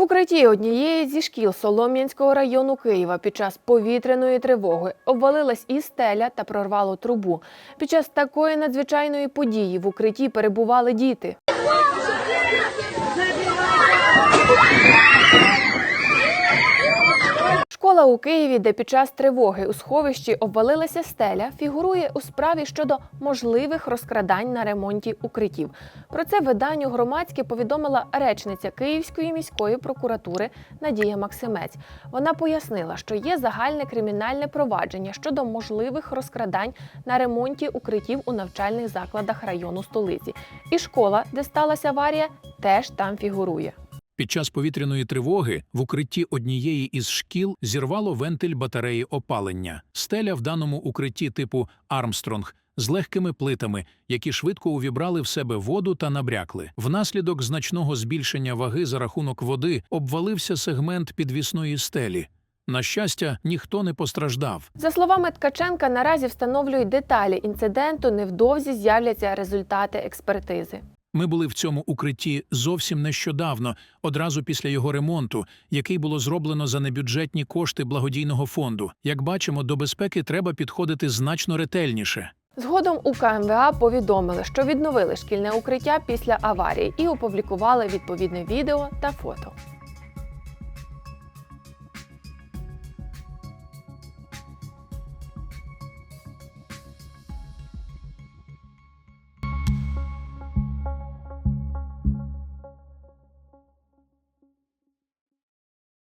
В укритті однієї зі шкіл Солом'янського району Києва під час повітряної тривоги обвалилась і стеля та прорвало трубу. Під час такої надзвичайної події в укритті перебували діти. Школа у Києві, де під час тривоги у сховищі обвалилася стеля, фігурує у справі щодо можливих розкрадань на ремонті укриттів. Про це виданню громадське повідомила речниця Київської міської прокуратури Надія Максимець. Вона пояснила, що є загальне кримінальне провадження щодо можливих розкрадань на ремонті укриттів у навчальних закладах району столиці. І школа, де сталася аварія, теж там фігурує. Під час повітряної тривоги в укритті однієї із шкіл зірвало вентиль батареї опалення. Стеля в даному укритті типу Армстронг з легкими плитами, які швидко увібрали в себе воду та набрякли. Внаслідок значного збільшення ваги за рахунок води обвалився сегмент підвісної стелі. На щастя, ніхто не постраждав. За словами Ткаченка, наразі встановлюють деталі інциденту. Невдовзі з'являться результати експертизи. Ми були в цьому укритті зовсім нещодавно, одразу після його ремонту, який було зроблено за небюджетні кошти благодійного фонду. Як бачимо, до безпеки треба підходити значно ретельніше. Згодом у КМВА повідомили, що відновили шкільне укриття після аварії і опублікували відповідне відео та фото.